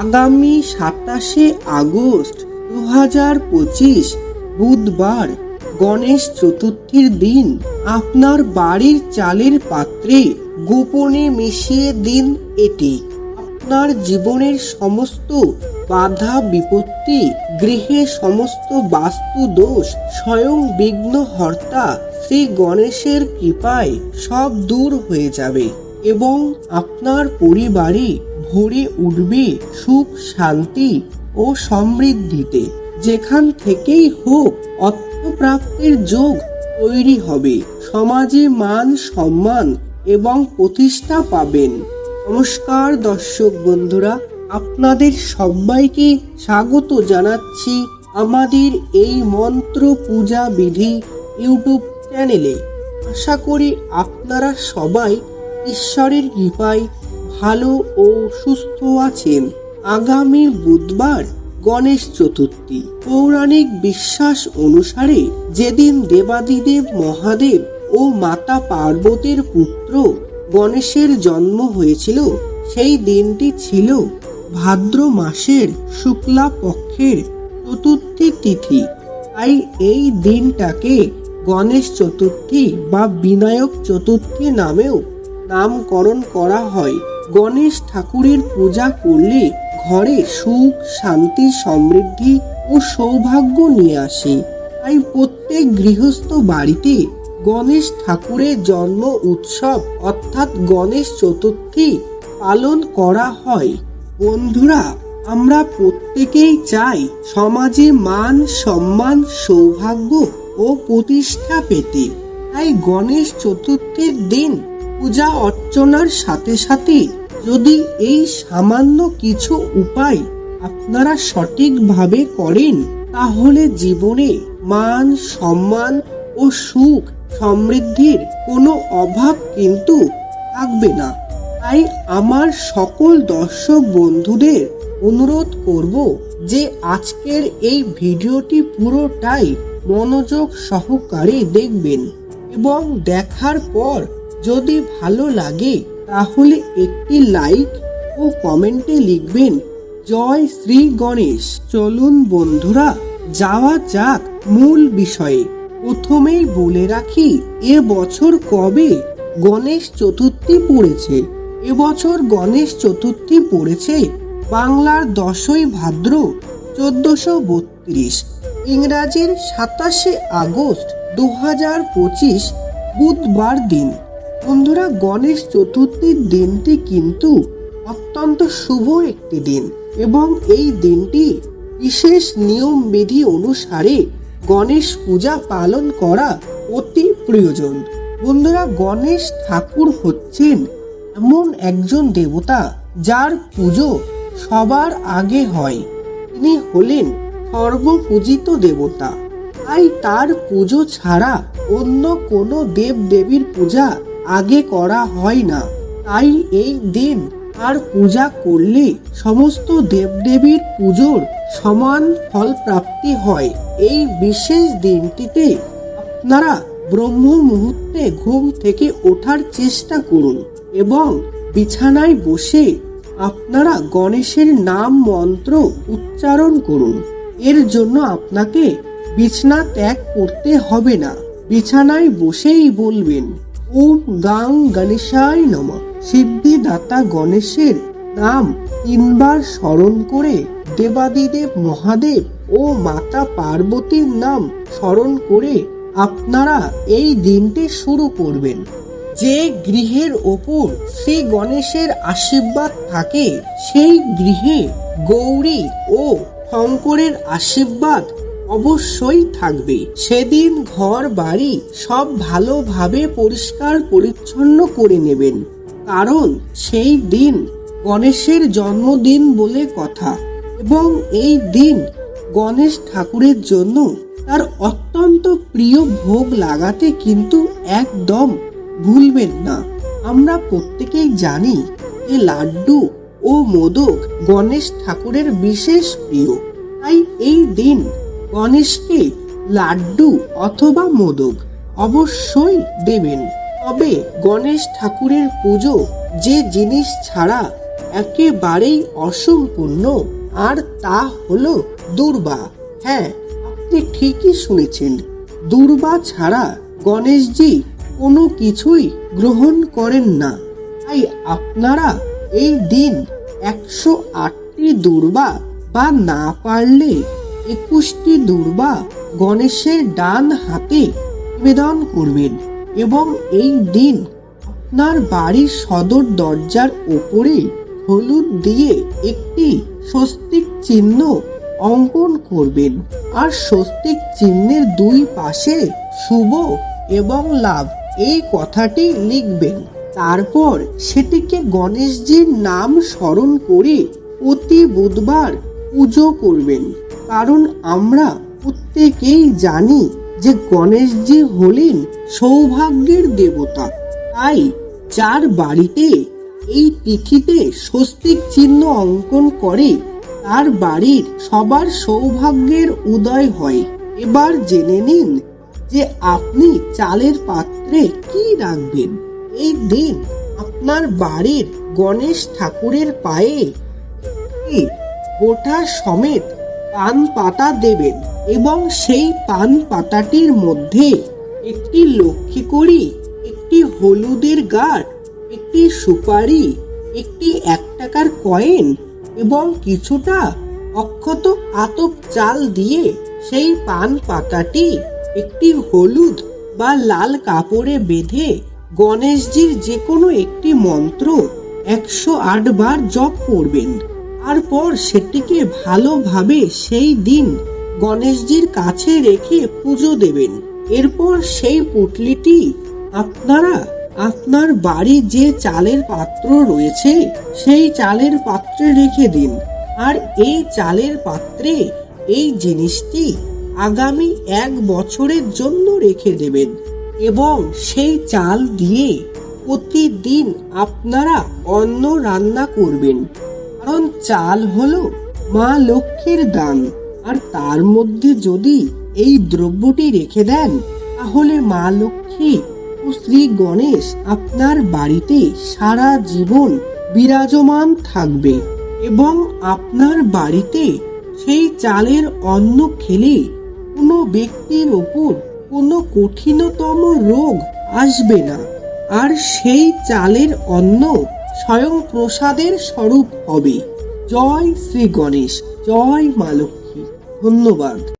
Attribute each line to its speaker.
Speaker 1: আগামী সাতাশে আগস্ট দু হাজার পঁচিশ বুধবার গণেশ চতুর্থীর দিন আপনার বাড়ির চালের পাত্রে গোপনে মিশিয়ে দিন এটি। আপনার জীবনের সমস্ত বাধা বিপত্তি, গৃহে সমস্ত বাস্তু দোষ, স্বয়ং বিঘ্নহর্তা শ্রী গণেশের কৃপায় সব দূর হয়ে যাবে এবং আপনার পরিবারে ভরে উঠবে সুখ শান্তি ও সমৃদ্ধিতে। যেখান থেকেই হোক অর্থপ্রাপ্তির যোগ তৈরি হবে। সমাজে মান সম্মান এবং প্রতিষ্ঠা পাবেন। নমস্কার দর্শক বন্ধুরা, আপনাদের সবাইকে স্বাগত জানাচ্ছি আমাদের এই মন্ত্র পূজা বিধি ইউটিউব চ্যানেলে। আশা করি আপনারা সবাই ঈশ্বরের কৃপায় ভালো ও সুস্থ আছেন। আগামী বুধবার গণেশ চতুর্থী। পৌরাণিক বিশ্বাস অনুসারে যেদিন দেবাদিদেব মহাদেব ও মাতা পার্বতীর পুত্র গণেশের জন্ম হয়েছিল, সেই দিনটি ছিল ভাদ্র মাসের শুক্লা পক্ষের চতুর্থী তিথি। তাই এই দিনটাকে গণেশ চতুর্থী বা বিনায়ক চতুর্থী নামেও নামকরণ করা হয়। গণেশ ঠাকুরের পূজা করলে ঘরে সুখ, শান্তি, সমৃদ্ধি ও সৌভাগ্য নিয়ে আসে। তাই প্রত্যেক গৃহস্থ বাড়িতে গণেশ ঠাকুরের জন্ম উৎসব অর্থাৎ গণেশ চতুর্থী পালন করা হয়। বন্ধুরা, আমরা প্রত্যেকেই চাই সমাজে মান, সম্মান, সৌভাগ্য ও প্রতিষ্ঠা পেতে। তাই গণেশ চতুর্থীর দিন পূজা অর্চনার সাথে সাথে যদি এই সামান্য কিছু উপায় আপনারা সঠিকভাবে করেন, তাহলে জীবনে মান, সম্মান ও সুখ সমৃদ্ধির কোনো অভাব কিন্তু থাকবে না। তাই আমার সকল দর্শক বন্ধুদের অনুরোধ করব যে আজকের এই ভিডিওটি পুরোটাই মনোযোগ সহকারে দেখবেন এবং দেখার পর যদি ভালো লাগে, তাহলে একটি লাইক ও কমেন্টে লিখবেন, জয় শ্রী গণেশ। চলুন বন্ধুরা, যাওয়া যাক মূল বিষয়ে। প্রথমেই বলে রাখি, এ বছর কবে গণেশ চতুর্থী পড়েছে? এবছর গণেশ চতুর্থী পড়েছে বাংলার দশই ভাদ্র চোদ্দশো বত্রিশ। ইংরাজির সাতাশে আগস্ট দু হাজার পঁচিশ বুধবার দিন। বন্ধুরা, গণেশ চতুর্থীর দিনটি কিন্তু অত্যন্ত শুভ একটি দিন এবং এই দিনটি বিশেষ নিয়ম বিধি অনুসারে গণেশ পূজা পালন করা অতি প্রয়োজন। বন্ধুরা, গণেশ ঠাকুর হচ্ছেন এমন একজন দেবতা যার পুজো সবার আগে হয়। তিনি হলেন সর্বপূজিত দেবতা। তাই তার পুজো ছাড়া অন্য কোনো দেব দেবীর পূজা আগে করা হয় না। তাই এই দিন আর পূজা করলে সমস্ত দেবদেবীর পুজোর সমান ফল প্রাপ্তি হয়। এই বিশেষ দিনটিতে আপনারা ব্রহ্ম মুহূর্তে ঘুম থেকে ওঠার চেষ্টা করুন এবং বিছানায় বসে আপনারা গণেশের নাম মন্ত্র উচ্চারণ করুন। এর জন্য আপনাকে বিছানা ত্যাগ করতে হবে না। বিছানায় বসেই বলবেন ওম গাং গণেশায় নম। সিদ্ধিদাতা গণেশের নাম তিনবার স্মরণ করে দেবাদিদেব মহাদেব ও মাতা পার্বতীর নাম স্মরণ করে আপনারা এই দিনটি শুরু করবেন। যে গৃহের ওপর শ্রী গণেশের আশীর্বাদ থাকে, সেই গৃহে গৌরী ও শঙ্করের আশীর্বাদ অবশ্যই থাকবে। সেদিন ঘর, বাড়ি সব ভালোভাবে পরিষ্কার, পরিচ্ছন্ন করে নেবেন। কারণ সেই দিন গণেশের জন্মদিন বলে কথা। এবং এই দিন গণেশ ঠাকুরের জন্য তার অত্যন্ত প্রিয় ভোগ লাগাতে কিন্তু একদম ভুলবেন না। আমরা প্রত্যেকেই জানি যে লাড্ডু ও মোদক গণেশ ঠাকুরের বিশেষ প্রিয়। তাই এই দিন গণেশকে লাড্ডু অথবা মোদক? অবশ্যই দেবেন। তবে গণেশ ঠাকুরের পুজো যে জিনিস ছাড়া একেবারেই অসম্পূর্ণ, আর তা হলো দুর্বা। হ্যাঁ আপনি ঠিকই শুনেছেন। দুর্বা ছাড়া গণেশজি কোনো কিছুই গ্রহণ করেন না। তাই আপনারা এই দিন একশো আটটি দুর্বা বা না পারলে একুশটি দুর্বা গণেশের ডান হাতে নিবেদন করবেন এবং এই দিন আপনার বাড়ির সদর দরজার ওপরে হলুদ দিয়ে একটি স্বস্তিক চিহ্ন অঙ্কন করবেন। আর স্বস্তিক চিহ্নের দুই পাশে শুভ এবং লাভ এই কথাটি লিখবেন। তারপর সেটিকে গণেশজির নাম স্মরণ করে প্রতি বুধবার পুজো করবেন। কারণ আমরা প্রত্যেকেই জানি যে গণেশজি হলেন সৌভাগ্যের দেবতা। তাই যার বাড়িতে এই তিথিতে স্বস্তিক চিহ্ন অঙ্কন করে, তার বাড়ির সবার সৌভাগ্যের উদয় হয়। এবার জেনে নিন যে আপনি চালের পাত্রে কি রাখবেন। এই দিন আপনার বাড়ির গণেশ ঠাকুরের পায়ে গোটা সমেত পান পাতা দেবেন এবং সেই পান পাতাটির মধ্যে একটি লক্ষ্মী করি একটি হলুদের গাঁট একটি সুপারি, একটি এক টাকার কয়েন এবং কিছুটা অক্ষত আতপ চাল দিয়ে সেই পান পাতাটি একটি হলুদ বা লাল কাপড়ে বেঁধে গণেশজির যে কোনো একটি মন্ত্র একশো আট বার জপ করবেন। তারপর সেটিকে ভালোভাবে সেই দিন গণেশজির কাছে রেখে পুজো দেবেন। এরপর সেই পুটলিটি আপনারা, আপনার বাড়ি যে চালের পাত্র রয়েছে, সেই চালের পাত্রে রেখে দিন। আর এই চালের পাত্রে এই জিনিসটি আগামী এক বছরের জন্য রেখে দেবেন এবং সেই চাল দিয়ে প্রতিদিন আপনারা অন্ন রান্না করবেন। কারণ চাল হলো মা লক্ষ্মীর দান। আর তার মধ্যে যদি এই দ্রব্যটি রেখে দেন, তাহলে মা লক্ষ্মী ও শ্রী গণেশ আপনার বাড়িতে সারা জীবন বিরাজমান থাকবে এবং আপনার বাড়িতে সেই চালের অন্ন খেলে কোনো ব্যক্তির ওপর কোনো কঠিনতম রোগ আসবে না। আর সেই চালের অন্ন স্বয়ং প্রসাদের স্বরূপ হবে। জয় শ্রী গণেশ জয় মা লক্ষ্মী। ধন্যবাদ।